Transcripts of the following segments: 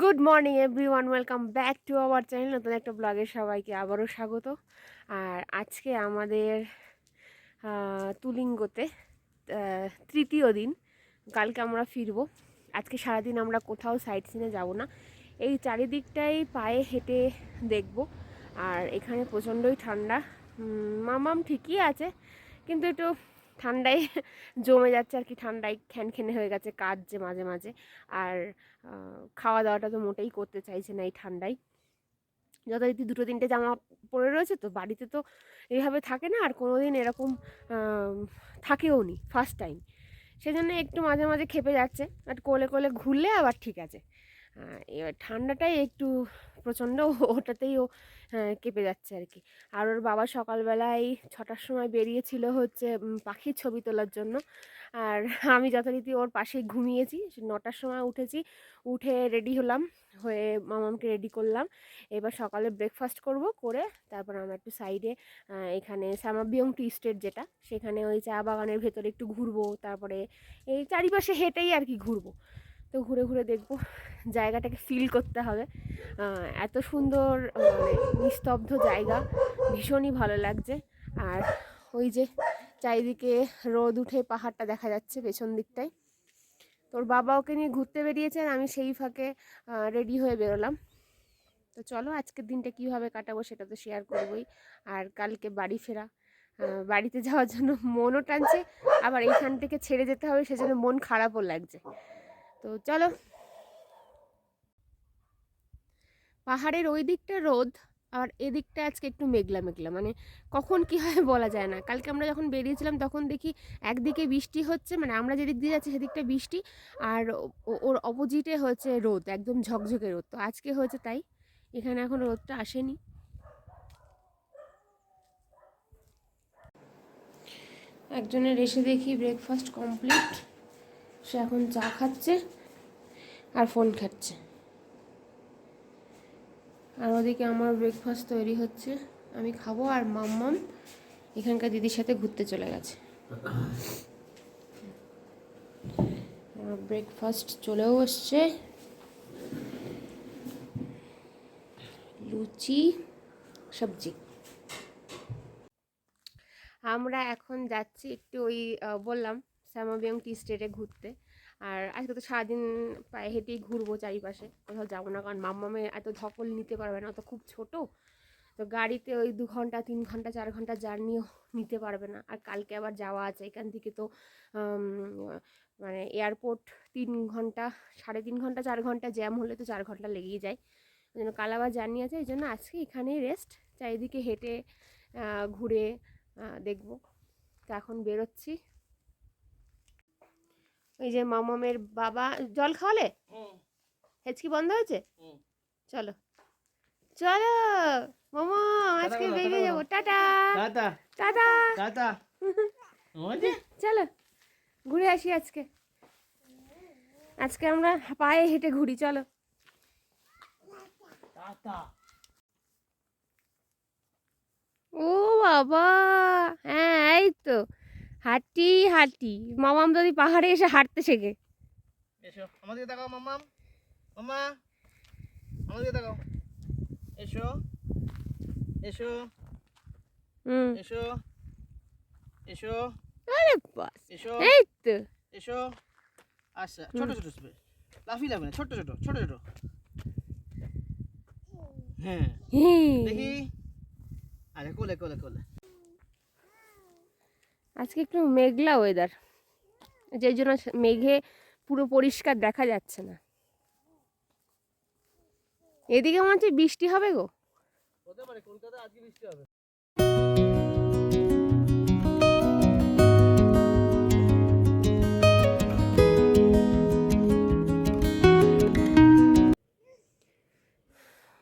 Good morning everyone welcome back to our channel নতুন একটা ব্লগে সবাইকে আবারও স্বাগত। আর আজকে আমাদের তুলিঙ্গতে তৃতীয় দিন। কালকে আমরা ফিরবো। আজকে সারাদিন আমরা কোথাও সাইট সিনে যাব না। এই চারিদিকটাই পায়ে হেঁটে দেখব। আর এখানে প্রচণ্ডই ঠান্ডা। মামাম ঠিকই আছে। কিন্তু একটু ঠান্ডায় জমে যাচ্ছে আর কি, ঠান্ডায় খ্যানখ্যানে হয়ে গেছে কাজ যে মাঝে মাঝে। আর খাওয়া দাওয়াটা তো মোটেই করতে চাইছে না এই ঠান্ডায়। যথারীতি দুটো, তিনটে জামা পরে রয়েছে তো বাড়িতে তো এইভাবে থাকে না, আর কোনো দিন এরকম থাকেও নি ফার্স্ট টাইম সেজন্য একটু মাঝে মাঝে খেপে যাচ্ছে আর কোলে কোলে ঘুরলে আবার ঠিক আছে। এবার ঠান্ডাটাই একটু প্রচণ্ড, ওটাতেই ও কেঁপে যাচ্ছে আর কি আর ওর বাবা সকালবেলায় ছটার সময় বেরিয়েছিল হচ্ছে পাখির ছবি তোলার জন্য। আর আমি যথারীতি ওর পাশেই ঘুমিয়েছি নটার সময় উঠেছি, উঠে রেডি হলাম, হয়ে মামামকে রেডি করলাম। এবার সকালে ব্রেকফাস্ট করব করে তারপর আমরা একটু সাইডে এখানে শ্যামাবিয়ং টি স্টেট যেটা, সেখানে ওই চা বাগানের ভেতরে একটু ঘুরবো, তারপরে এই চারিপাশে হেঁটেই আর কি ঘুরবো। তো ঘুরে ঘুরে দেখব জায়গাটাকে ফিল করতে হবে। এত সুন্দর মানে নিস্তব্ধ জায়গা, ভীষণই ভালো লাগছে। আর ওই যে চারিদিকে রোদ উঠে পাহাড়টা দেখা যাচ্ছে পেছন দিকটায়। তোর বাবা ওকে নিয়ে ঘুরতে বেরিয়েছে আর আমি সেই ফাঁকে রেডি হয়ে বেরোলাম। তো চলো আজকের দিনটা কীভাবে কাটাবো সেটা তো শেয়ার করবোই। আর কালকে বাড়ি ফেরা বাড়িতে যাওয়ার জন্য মনও টানছে, আবার এইখান থেকে ছেড়ে যেতে হবে, সেজন্য মন খারাপও লাগছে। তো চলো। পাহাড়ের ওই দিকটা রোদ, আর এদিকটা আজকে একটু মেঘলা মেঘলা। মানে কখন কী হয় বলা যায় না। কালকে আমরা যখন বেরিয়েছিলাম তখন দেখি একদিকে বৃষ্টি হচ্ছে মানে আমরা যেদিক দিয়ে যাচ্ছি সেদিকটা বৃষ্টি, আর ওর অপোজিটে হচ্ছে রোদ, একদম ঝকঝকে রোদ। তো আজকে হয়েছে তাই, এখানে এখন রোদটা আসেনি। একজনের এসে দেখি ব্রেকফাস্ট কমপ্লিট সে এখন চা খাচ্ছে আর ফোন খাচ্ছে। আর ওদিকে আমার ব্রেকফাস্ট তৈরি হচ্ছে। আমি খাব আর মাম্মাম এখানকার দিদির সাথে ঘুরতে চলে গেছে। আমার ব্রেকফাস্ট চলেও এসছে। লুচি, সবজি। আমরা এখন যাচ্ছি একটু ওই বললাম শ্যামাবিয়ং টি স্টেটে ঘুরতে। আর আজকে তো সারাদিন পায়ে হেঁটেই ঘুরবো চারিপাশে, কোথাও যাব না, কারণ মাম্মামে এত ধকল নিতে পারবে না অত খুব ছোট, তো গাড়িতে ওই দু ঘণ্টা, তিন ঘণ্টা, চার ঘণ্টা জার্নিও নিতে পারবে না। আর কালকে আবার যাওয়া আছে, এখান থেকে তো মানে এয়ারপোর্ট তিন ঘণ্টা, সাড়ে তিন ঘণ্টা, চার ঘণ্টা জ্যাম হলে তো চার ঘণ্টা লেগেই যায়। ওই জন্য কাল আবার জার্নি আছে, এই জন্য আজকে এখানেই রেস্ট চারিদিকে হেঁটে ঘুরে দেখব দেখব। তো এখন বেরোচ্ছি। ওই যে মামামের বাবা জল খাওয়ালে? হেঁচকি বন্ধ হয়েছে? চলো। চলো মামা আজকে বেরিয়ে যাব। টাটা। টাটা। টাটা। টাটা। চলো ঘুরে আসি আজকে। আজকে আমরা পায়ে হেঁটে ঘুরি চলো। ও বাবা হ্যাঁ এই তো। হাঁটি হাঁটি। মামাম যদি পাহাড়ে এসে হাঁটতে শেখে। এসো আমাদের তাকাও মাম্মা। মাম্মা আমাদের তাকাও। এসো এসো হুম। এসো এসো আরে বাস। এসো এই তো। এসো। আচ্ছা ছোট ছোট স্পেস লাফি লাফি না ছোট ছোট ছোট ছোট। হ্যাঁ। হুম। দেখি। আরে কোলে কোলে কোলে। আজকে একটু মেঘলা ওয়েদার যে জন্য মেঘে পুরো পরিষ্কার দেখা যাচ্ছে না। এদিকে মনে হচ্ছে বৃষ্টি হবে গো। হতে পারে কলকাতা আজকে বৃষ্টি হবে।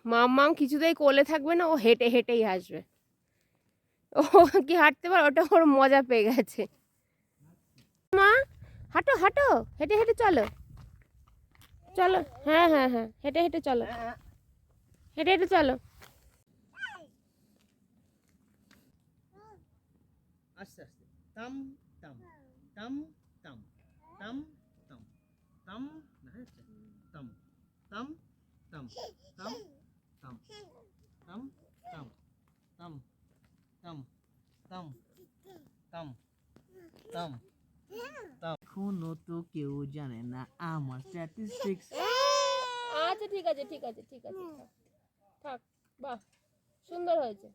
মাম মাম কিছুতেই কোলে থাকবে না ও হেঁটে হেঁটেই আসবে। ও কি হাঁটতে পারে ওটা ওর মজা পেয়ে গেছে মা হাঁটো হাঁটো হেঁটে হেঁটে চলো চলো হ্যাঁ হ্যাঁ হ্যাঁ হেঁটে হেঁটে চলো হ্যাঁ হেঁটে হেঁটে চলো আস্তে আস্তে তাম তাম তাম তাম তাম তাম তাম দেখা যাচ্ছে তাম তাম থাম থাম থাম থাম থাম এখনও তো কেউ জানে না আমার স্ট্যাটিস্টিক্স আচ্ছা ঠিক আছে ঠিক আছে ঠিক আছে থাক। বাহ সুন্দর হয়েছে।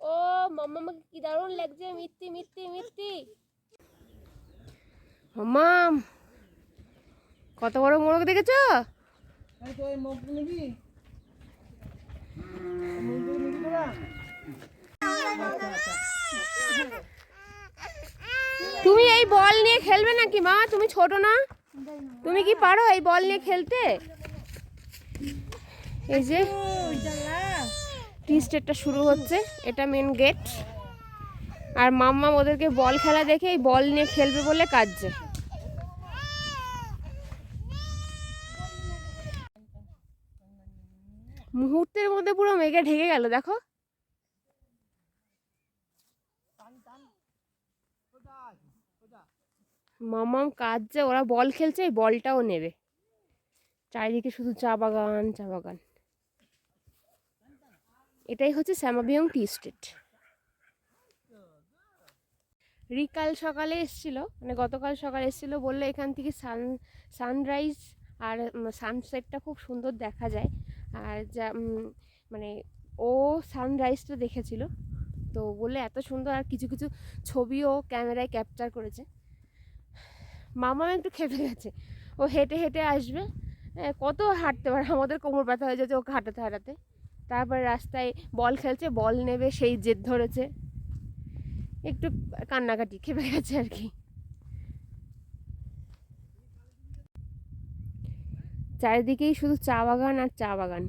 ও মাম্মাকে কি দারুণ লাগছে মিত্তি মিত্তি মিত্তি মাম কত বড় মোরগ দেখেছ? এই তো এই নিবি? নিবি তোরা? তুমি এই বল নিয়ে খেলবে নাকি, মা? তুমি ছোট না? তুমি কি পারো এই বল নিয়ে খেলতে? এই যে টি স্টেটটা শুরু হচ্ছে, এটা মেন গেট আর মাম্মা ওদেরকে বল খেলা দেখে এই বল নিয়ে খেলবে বলে কাজছে মুহূর্তের মধ্যে পুরো মেঘে ঢেকে গেল, দেখো। মামাম কাজছে ওরা বল খেলছে, এই বলটাও নেবে। চারিদিকে শুধু চা বাগান চা বাগান। এটাই হচ্ছে শ্যামাবিয়ং টি স্টেট। রিকাল সকালে এসছিল মানে গতকাল সকালে এসছিল, বললে এখান থেকে সান, সানরাইজ আর সানসেটটা খুব সুন্দর দেখা যায়। আর যা মানে ও সানরাইজটা দেখেছিল। তো বললে এত সুন্দর আর কিছু কিছু ছবিও ক্যামেরায় ক্যাপচার করেছে। মামা একটু খেপে গেছে। ও হেঁটে হেঁটে আসবে। কত হাঁটতে পারে? আমাদের কোমর ব্যথা হয়ে যাচ্ছে ওকে হাঁটাতে হাঁটাতে। তারপরে রাস্তায় বল খেলছে, বল নেবে, সেই জেদ ধরেছে। একটু কান্নাকাটি, খেপে গেছে আর কি। চারিদিকেই শুধু চা বাগান আর চা বাগান।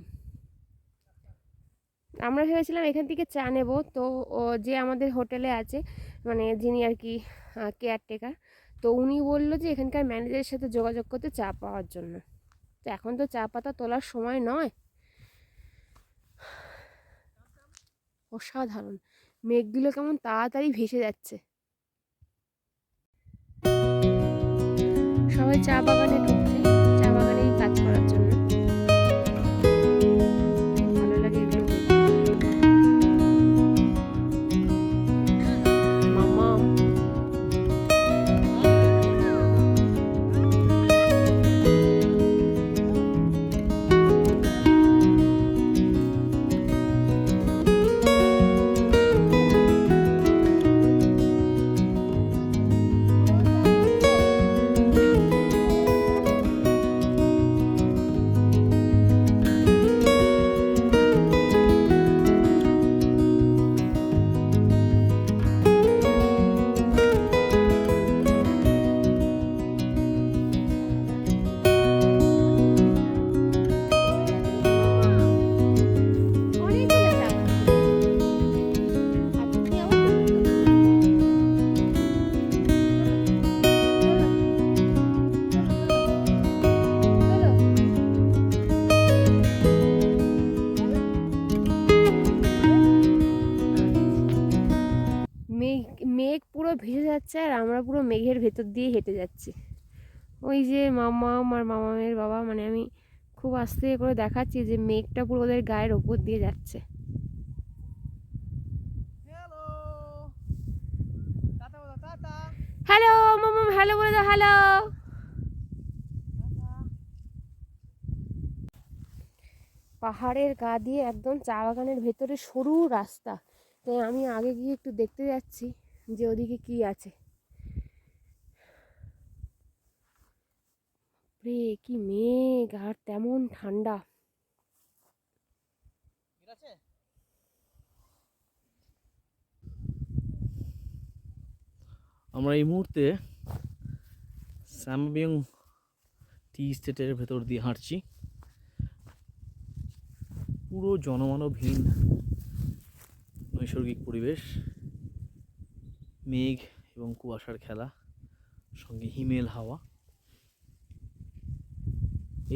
আমরা ভেবেছিলাম এখান থেকে চা নেব। তো যে আমাদের হোটেলে আছে মানে যিনি আর কি কেয়ারটেকার তো উনি বলল যে এখানকার ম্যানেজারের সাথে যোগাযোগ করতে চা পাওয়ার জন্য। তো এখন তো চা পাতা তোলার সময় নয়। অসাধারণ। মেঘগুলো কেমন তাড়াতাড়ি ভেসে যাচ্ছে। সবাই চা বাগানে যাচ্ছে আর আমরা পুরো মেঘের ভেতর দিয়ে হেঁটে যাচ্ছি। ওই যে মামা আর মামামের বাবা মানে আমি খুব আস্তে করে দেখাচ্ছি যে মেঘটা পুরো ওদের গায়ের ওপর দিয়ে যাচ্ছে। হ্যালো মামাম হ্যালো বলে দাও হ্যালো পাহাড়ের গা দিয়ে একদম চা বাগানের ভেতরে সরু রাস্তা। তাই আমি আগে গিয়ে একটু দেখতে যাচ্ছি যে ওদিকে কি আছে। রে কি মেঘ আর তেমন ঠান্ডা। আমরা এই মুহূর্তে স্যামবিং টি স্টেটের ভেতর দিয়ে হাঁটছি। পুরো জনমানবহীন নৈসর্গিক পরিবেশ মেঘ এবং কুয়াশার খেলা সঙ্গে হিমেল হাওয়া।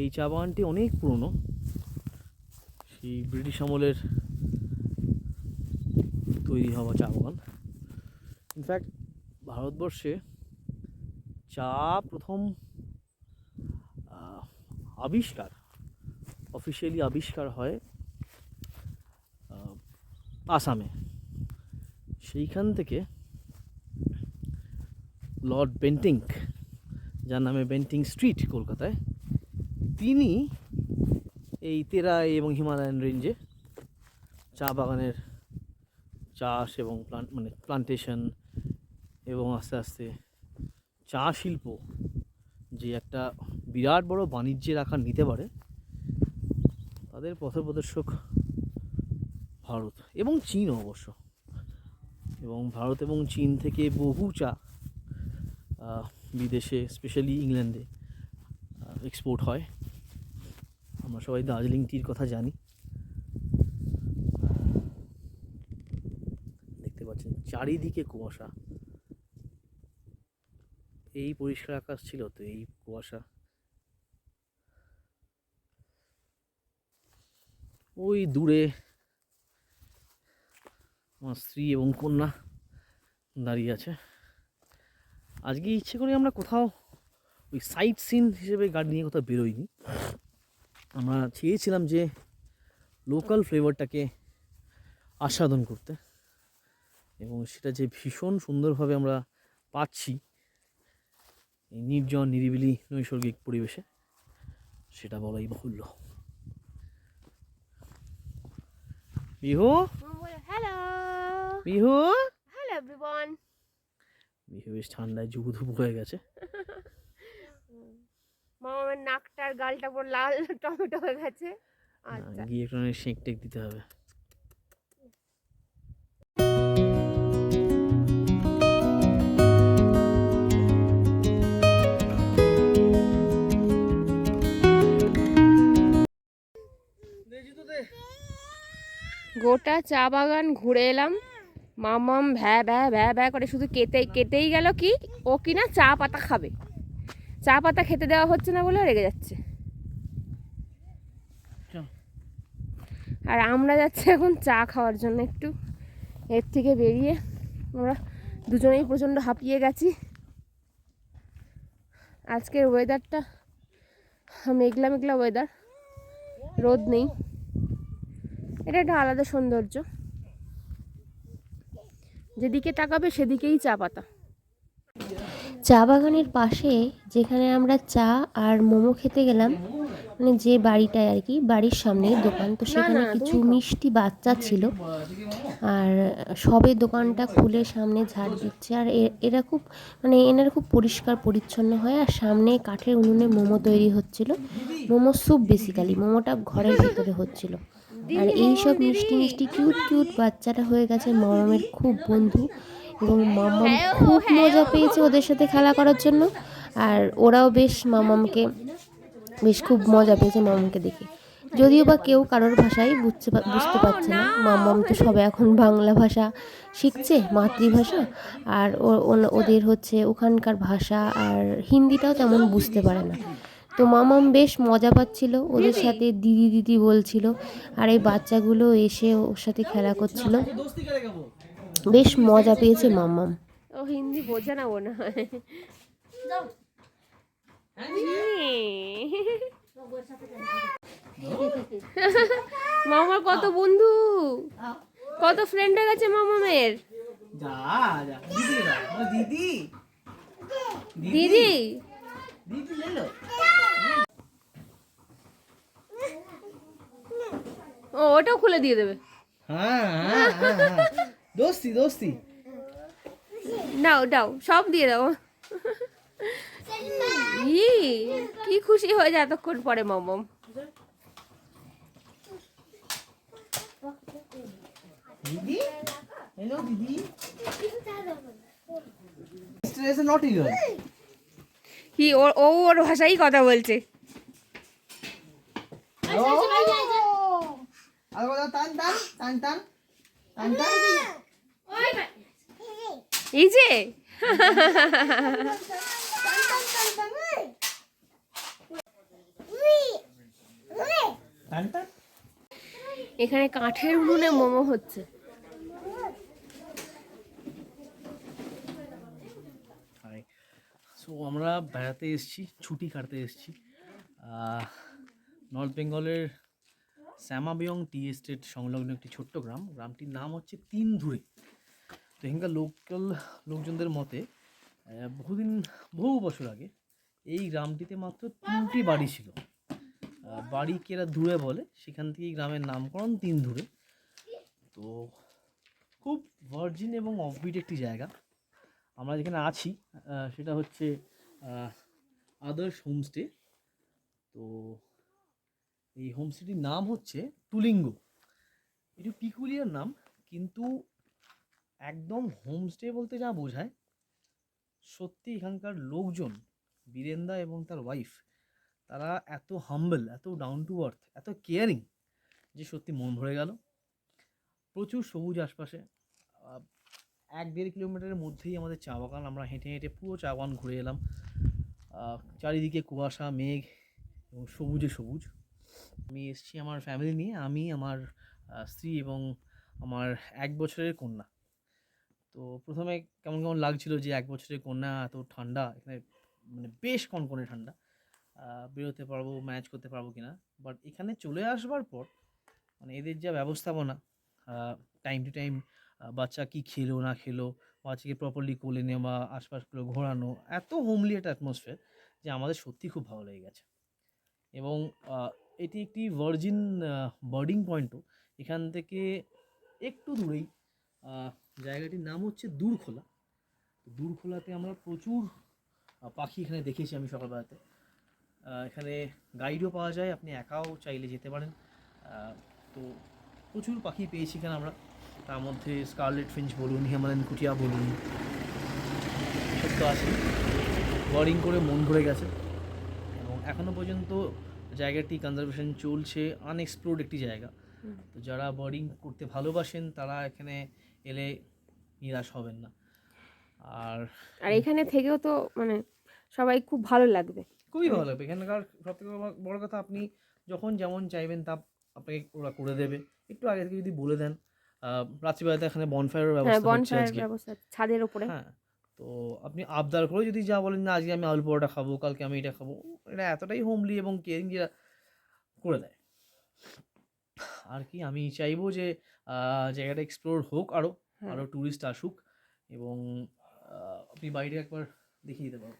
এই চা বাগানটি অনেক পুরনো। সেই ব্রিটিশ আমলের তৈরি হওয়া চা বাগান। ইনফ্যাক্ট ভারতবর্ষে চা প্রথম আবিষ্কার অফিসিয়ালি আবিষ্কার হয় আসামে। সেইখান থেকে লর্ড বেন্টিং যার নামে বেন্টিং স্ট্রিট কলকাতায় তিনি এই তেরাই এবং হিমালয়ান রেঞ্জে চা বাগানের চাষ এবং প্লান্ট মানে প্লান্টেশন এবং আস্তে আস্তে চা শিল্প যে একটা বিরাট বড় বাণিজ্যের আকার নিতে পারে, তাদের পথপ্রদর্শক ভারত এবং চীন অবশ্য। এবং ভারত এবং চীন থেকে বহু চা বিদেশে স্পেশালি ইংল্যান্ডে এক্সপোর্ট হয়। আমরা সবাই দার্জিলিং টির কথা জানি। দেখতে পাচ্ছেন, চারিদিকে কুয়াশা। এই পরিষ্কার আকাশ ছিল তো, এই কুয়াশা। ওই দূরে আমার স্ত্রী এবং কন্যা দাঁড়িয়ে আছে। আজকে ইচ্ছে করে আমরা কোথাও ওই সাইট সিন হিসেবে গাড়ি নিয়ে কোথাও বেরোইনি। আমরা চেয়েছিলাম যে লোকাল ফ্লেভারটাকে আস্বাদন করতে। এবং সেটা যে ভীষণ সুন্দরভাবে আমরা পাচ্ছি এই নির্জন নিরিবিলি নৈসর্গিক পরিবেশে সেটা বলাই বাহুল্য। Bihu hello Bihu hello everyone Bihu বেশ ঠান্ডায় জুবু ধুবু হয়ে গেছে। মামার নাকটার গালটা পুরো লাল টমেটো হয়ে গেছে। আচ্ছা। গিয়ে একটু শেক টেক দিতে হবে। গোটা চা বাগান ঘুরে এলাম। মামাম ভ্যা ভ্যা ভ্যা ভ্যা করে শুধু কেটে কেটেই গেল কি? ও কিনা চা পাতা খাবে। চা পাতা খেতে দেওয়া হচ্ছে না বলে রেগে যাচ্ছে। আর আমরা যাচ্ছি এখন চা খাওয়ার জন্য একটু। এর থেকে বেরিয়ে আমরা দুজনেই প্রচণ্ড হাঁপিয়ে গেছি। আজকের ওয়েদারটা মেঘলা মেঘলা ওয়েদার রোদ নেই। এটা একটা আলাদা সৌন্দর্য। যেদিকে তাকাবে সেদিকেই চা পাতা চা বাগানের পাশে যেখানে আমরা চা আর মোমো খেতে গেলাম মানে যে বাড়িটায় আর কি বাড়ির সামনে দোকান তো সেখানে কিছু মিষ্টি বাচ্চা ছিল। আর সবে দোকানটা খুলে সামনে ঝাড় দিচ্ছে আর এরা খুব মানে এনারা খুব পরিষ্কার পরিচ্ছন্ন হয় আর সামনে কাঠের উনুনে মোমো তৈরি হচ্ছিল। মোমো স্যুপ বেসিক্যালি মোমোটা ঘরের ভেতরে হচ্ছিল। আর এই সব মিষ্টি মিষ্টি কিউট কিউট বাচ্চাটা হয়ে গেছে মরমের খুব বন্ধু। এবং মামাম খুব মজা পেয়েছে ওদের সাথে খেলা করার জন্য। আর ওরাও বেশ মামামকে বেশ খুব মজা পেয়েছে মামামকে দেখে। যদিও বা কেউ কারোর ভাষাই বুঝতে বুঝতে পারছে না। মামাম তো সবে এখন বাংলা ভাষা শিখছে মাতৃভাষা। আর ও- ওদের হচ্ছে ওখানকার ভাষা আর হিন্দিটাও তেমন বুঝতে পারে না। তো মামাম বেশ মজা পাচ্ছিল ওদের সাথে দিদি দিদি বলছিল। আর এই বাচ্চাগুলো এসে ওর সাথে খেলা করছিল। বেশ মজা পেয়েছে মামাম ও হিন্দি বোঝে না মনে হয়। মামার কত বন্ধু। কত ফ্রেন্ড হয়ে গেছে মামামের দিদি দাও, ও দিদি। দিদি। দিদি। লেলো ও ওটাও খুলে দিয়ে দেবে। হ্যাঁ হ্যাঁ হ্যাঁ। দোস্তি দোস্তি। দাও দাও সব দিয়ে দাও। ই কি খুশি হয়ে যায় এতক্ষণ পরে মামাম দিদি? হ্যালো দিদি। কি ও ওর ভাষাই কথা বলছে। টান টান টান টান টান টান এই যে। এখানে কাঠের উনুনে মোমো হচ্ছে। সো আমরা বেড়াতে এসেছি, ছুটি কাটতে এসেছি। নর্থ বেঙ্গলের শ্যামাবিয়ং টি এস্টেট সংলগ্ন একটি ছোট্ট গ্রাম। গ্রামটির নাম হচ্ছে তিন ধুরে এখানকার লোকাল লোকজনদের মতে বহুদিন বহু বছর আগে এই গ্রামটিতে মাত্র তিনটি বাড়ি ছিল। আহ, বাড়ি কেরা ধুরে বলে সেখান থেকেই গ্রামের নামকরণ তিন ধুরে। তো খুব ভার্জিন এবং অফবিট একটি জায়গা। আমরা যেখানে আছি সেটা হচ্ছে আদার্স হোমস্টে তো এই হোমস্টেটির নাম হচ্ছে তুলিঙ্গ। একটু পিকুলিয়ার নাম কিন্তু একদম হোমস্টে বলতে যা বোঝায়, সত্যি এখানকার লোকজন, বীরেন্দা এবং তার ওয়াইফ তারা এত হাম্বল এত ডাউন টু আর্থ এত কেয়ারিং যে সত্যি মন ভরে গেল। প্রচুর সবুজ আশপাশে এক দেড় কিলোমিটারের মধ্যেই আমাদের চা বাগান, আমরা হেঁটে হেঁটে পুরো চা বাগান ঘুরে এলাম। চারিদিকে কুয়াশা, মেঘ এবং সবুজে সবুজ। আমি এসেছি আমার ফ্যামিলি নিয়ে, আমি, আমার স্ত্রী এবং আমার এক বছরের কন্যা। তো প্রথমে কেমন কেমন লাগছিল যে এক বছরের কন্যা এত ঠান্ডা? এখানে মানে বেশ কনকনে ঠান্ডা। বেরোতে পারব ম্যাচ করতে পারব কি না বাট এখানে চলে আসবার পর মানে এদের যা ব্যবস্থাপনা টাইম টু টাইম বাচ্চা কি খেলো, না খেলো, বাচ্চাকে প্রপারলি কোলে নেওয়া আশপাশগুলো ঘোরানো, এত হোমলি একটা অ্যাটমসফিয়ার যে আমাদের সত্যি খুব ভালো লেগে গেছে। এবং এটি একটি ভার্জিন বার্ডিং পয়েন্টও এখান থেকে একটু দূরেই জায়গাটির নাম হচ্ছে দূরখোলা। দূরখোলাতে আমরা প্রচুর পাখি এখানে দেখেছি আমি সকালবেলাতে। এখানে গাইডও পাওয়া যায় আপনি একাও চাইলে যেতে পারেন। তো প্রচুর পাখি পেয়েছি এখানে আমরা। তার মধ্যে স্কারলেট ফিঞ্চ বলুন হিমালয়ান কুটিয়া বলুন সব তো আছে। বোরিং করে মন ভরে গেছে। এবং এখনও পর্যন্ত জায়গাটি কনজারভেশন চলছে আনএক্সপ্লোর্ড একটি জায়গা। তো যারা বোর্ডিং করতে ভালোবাসেন তারা এখানে এলে নিরাশ হবেন না। আর আর এখানে থেকেও তো মানে সবাই খুব ভালো লাগবে। খুবই ভালো লাগবে। এখানকার সবথেকে বড়- বড় কথা আপনি যখন যেমন চাইবেন তা আপনাকে ওরা করে দেবে। একটু আগে থেকে যদি বলে দেন রাত্রিবেলাতে এখানে বনফায়ারের হ্যাঁ ব্যবস্থা হচ্ছে ব্যবস্থা ছাদের উপরে। হ্যাঁ তো আপনি আবদার করে যদি যা বলেন না আজকে আমি আলু পরোটা খাব কালকে আমি এটা খাব এটা এতটাই হোমলি এবং কেয়ারিং যেটা করে দেয়। আর কি আমি চাইব যে জায়গাটা এক্সপ্লোর হোক আরও। আরও ট্যুরিস্ট আসুক এবং আপনি বাইরে একবার দেখিয়ে দিতে পারো।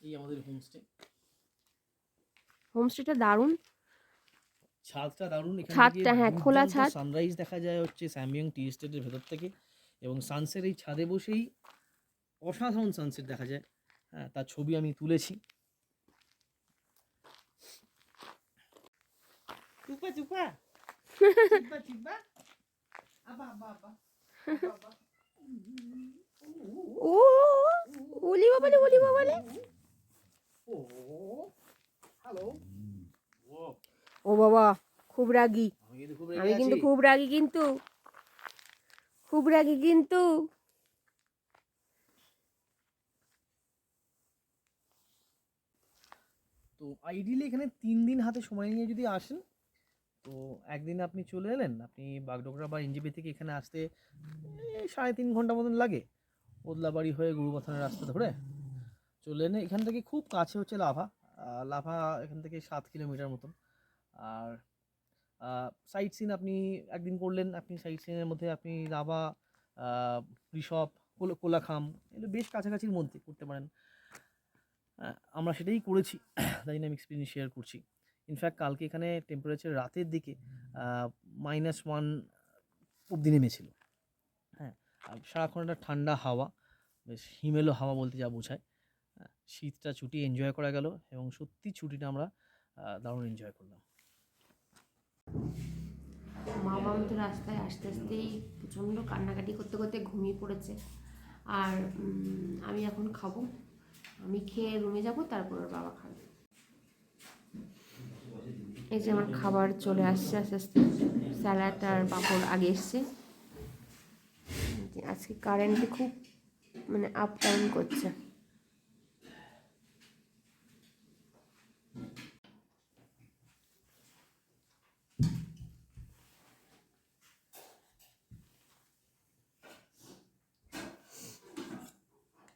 এই আমাদের হোমস্টে হোমস্টেটা দারুণ। ছাদটা দারুণ এখান ছাদটা, হ্যাঁ, খোলা ছাদ। সানরাইজ দেখা যায় হচ্ছে স্যামিয়ং টি এস্টেটের ভেতর থেকে এবং সানসেট এই ছাদে বসেই অসাধারণ সানসেট দেখা যায়। হ্যাঁ তার ছবি আমি তুলেছি। চুপা চুপা চিপা চিপা আবা আবা আবা ও ওলি বাবালে ওলি বাবালে ও হ্যালো ও বাবা খুব রাগী আমি কিন্তু খুব রাগী কিন্তু খুব রাগী কিন্তু তো আইডিয়ালি এখানে তিন দিন হাতে সময় নিয়ে যদি আসেন তো একদিন আপনি চলে এলেন, আপনি বাগডোগরা বা এনজিপি থেকে এখানে আসতে সাড়ে তিন ঘণ্টা মতন লাগে। ওদলাবাড়ি হয়ে গুরুবাথানের রাস্তা ধরে চলে এনে এখান থেকে খুব কাছে হচ্ছে লাভা লাভা এখান থেকে সাত কিলোমিটার মতন। আর সাইট সিন আপনি একদিন করলেন, আপনি সাইট সিনের মধ্যে আপনি লাভা ঋষভ কোলাখাম, এগুলো বেশ কাছাকাছির মধ্যে করতে পারেন। আমরা সেটাই করেছি। তাই আমি এক্সপিরিয়েন্স শেয়ার করছি। ইনফ্যাক্ট কালকে এখানে টেম্পারেচার রাতের দিকে মাইনাস ওয়ান অবধি নেমেছিল। হ্যাঁ আর সারাক্ষণ একটা ঠান্ডা হাওয়া, বেশ হিমেলো হাওয়া বলতে যা বোঝায়। শীতটা ছুটি এনজয় করা গেল এবং সত্যি ছুটিটা আমরা দারুণ এনজয় করলাম। মা বাবা তো রাস্তায় আস্তে আস্তেই প্রচণ্ড কান্নাকাটি করতে করতে ঘুমিয়ে পড়েছে। আর আমি এখন খাব, আমি খেয়ে রুমে যাব, তারপর ওর বাবা খাবে। এই যে আমার খাবার চলে আসছে, আস্তে আস্তে স্যালাড আর পাঁপড় আগে এসছে। আজকে কারেন্টে খুব মানে আপ ডাউন করছে।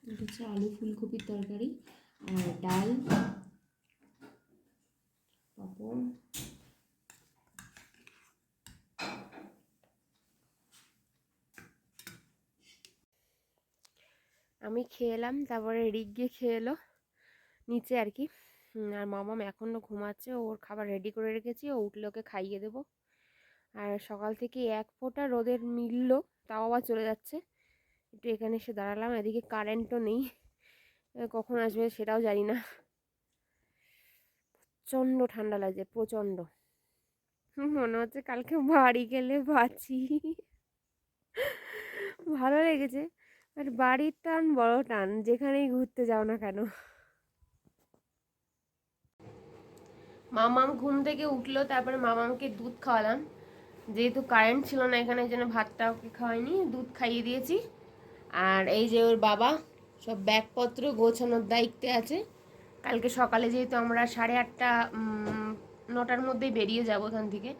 এটা হচ্ছে আলু ফুলকপির তরকারি, আর ডাল, পাঁপড়। আমি খেয়ে এলাম তারপরে রিক গিয়ে খেয়ে এলো, নিচে আর কি আর মামাম এখনও ঘুমাচ্ছে, ওর খাবার রেডি করে রেখেছি, ও উঠলে ওকে খাইয়ে দেবো। আর সকাল থেকে এক ফোঁটা রোদের মিললো, তাও আবার চলে যাচ্ছে। একটু এখানে এসে দাঁড়ালাম, এদিকে কারেন্টও নেই। কখন আসবে সেটাও জানি না। প্রচণ্ড ঠান্ডা লাগছে, প্রচণ্ড। মনে হচ্ছে কালকে বাড়ি গেলে বাঁচি। ভালো লেগেছে। আর বাড়ির টান বড় টান, যেখানেই ঘুরতে যাও না কেন? মামাম ঘুম থেকে উঠল, তারপরে মামামকে দুধ খাওয়ালাম। যেহেতু কারেন্ট ছিল না এখানে জন্য ভাতটা ওকে খাওয়াইনি, দুধ খাইয়ে দিয়েছি। আর এই যে ওর বাবা, সব ব্যাগপত্র গোছানোর দায়িত্বে আছে। কালকে সকালে যেহেতু আমরা সাড়ে আটটা নটার মধ্যেই বেরিয়ে যাব ওখান থেকে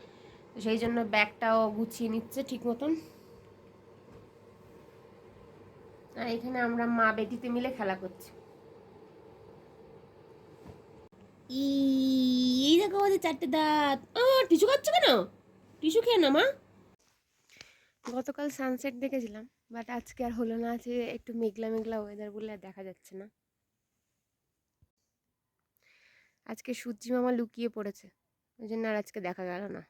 সেই জন্য ব্যাগটাও গুছিয়ে নিচ্ছে ঠিক মতন। আর এখানে আমরা মা বেটিতে মিলে খেলা করছি। এই দেখো আমাদের চারটে দাঁত। টিস্যু খাচ্ছ কেন? টিস্যু খেয়ে না মা। গতকাল সানসেট দেখেছিলাম বাট আজকে আর হলো না আছে একটু মেঘলা মেঘলা ওয়েদার বলে আর দেখা যাচ্ছে না। আজকে সূর্যি মামা লুকিয়ে পড়েছে ওই জন্য আর আজকে দেখা গেল না।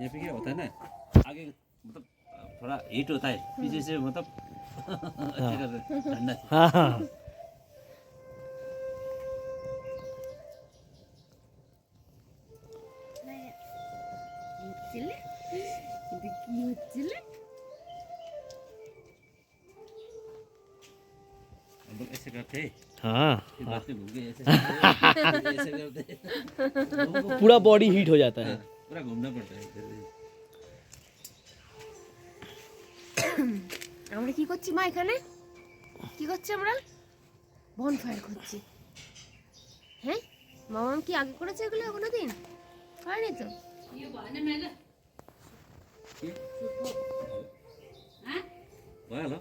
यहाँ पे क्या होता है ना आगे मतलब थोड़ा हीट होता है पीछे से मतलब हाँ। ठंडा। हाँ।, हाँ।, हाँ पूरा बॉडी हीट हो जाता है। पूरा घूमना पड़ता है इधर उधर। আমরা কি করছি মা এখানে কি করছি আমরা বন ফায়ার করছি হ্যাঁ মামা কি আগে করেছে এগুলো কোনো দিন করেনি তো Bueno,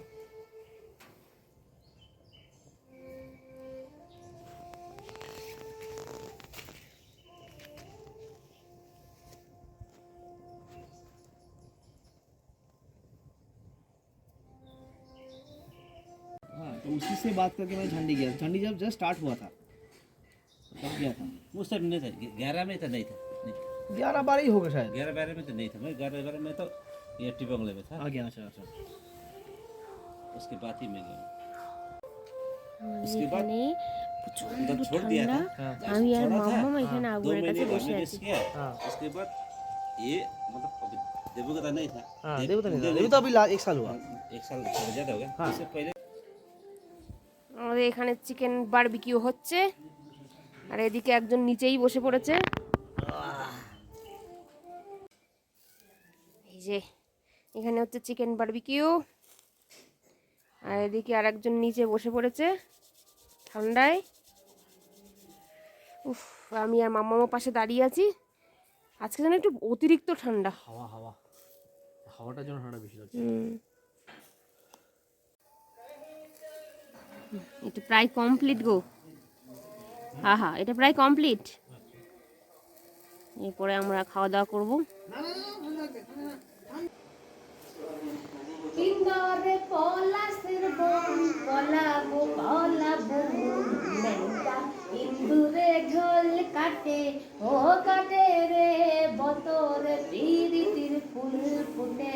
से बात करके मैं झंडी गया झंडी जब जस्ट स्टार्ट हुआ था तब गया था उस टाइम नहीं था ग्यारह में तो नहीं था नहीं ग्यारह बारह ही होगा शायद ग्यारह बारह में तो नहीं था मैं ग्यारह बारह में तो ये टिबंगले में था आ गया अच्छा अच्छा उसके बाद ही मैं गया আমাদের उसके बाद এখানে প্রচন্ড उधर छोड़ दिया ঠান্ডা था আমি আর छोड़ा था, মাম্মা এখানে दो আগুনের महीने কাছে घर বসে में আছি रेस्ट किया हाँ। उसके बाद ये मतलब अभी देवू का नहीं था हाँ देव- देवता नहीं था देव- देवता अभी ला- एक साल हुआ एक साल से ज्यादा हो गया हाँ। इससे पहले আমাদের এখানে চিকেন বারবিকিউ হচ্ছে। আর এদিকে একজন নিচেই বসে পড়েছে। এই যে এখানে হচ্ছে চিকেন বারবিকিউ। আর এদিকে আর একজন নিচে বসে পড়েছে ঠান্ডায়। উফ আমি আর মাম্মামার পাশে দাঁড়িয়ে আছি। আজকে যেন একটু অতিরিক্ত ঠান্ডা। হাওয়া হাওয়া। হাওয়াটার জন্য ঠান্ডা বেশি লাগছে। এটা প্রায় কমপ্লিট গো। হ্যাঁ হ্যাঁ এটা প্রায় কমপ্লিট এরপরে আমরা খাওয়া দাওয়া করব। ফুটে।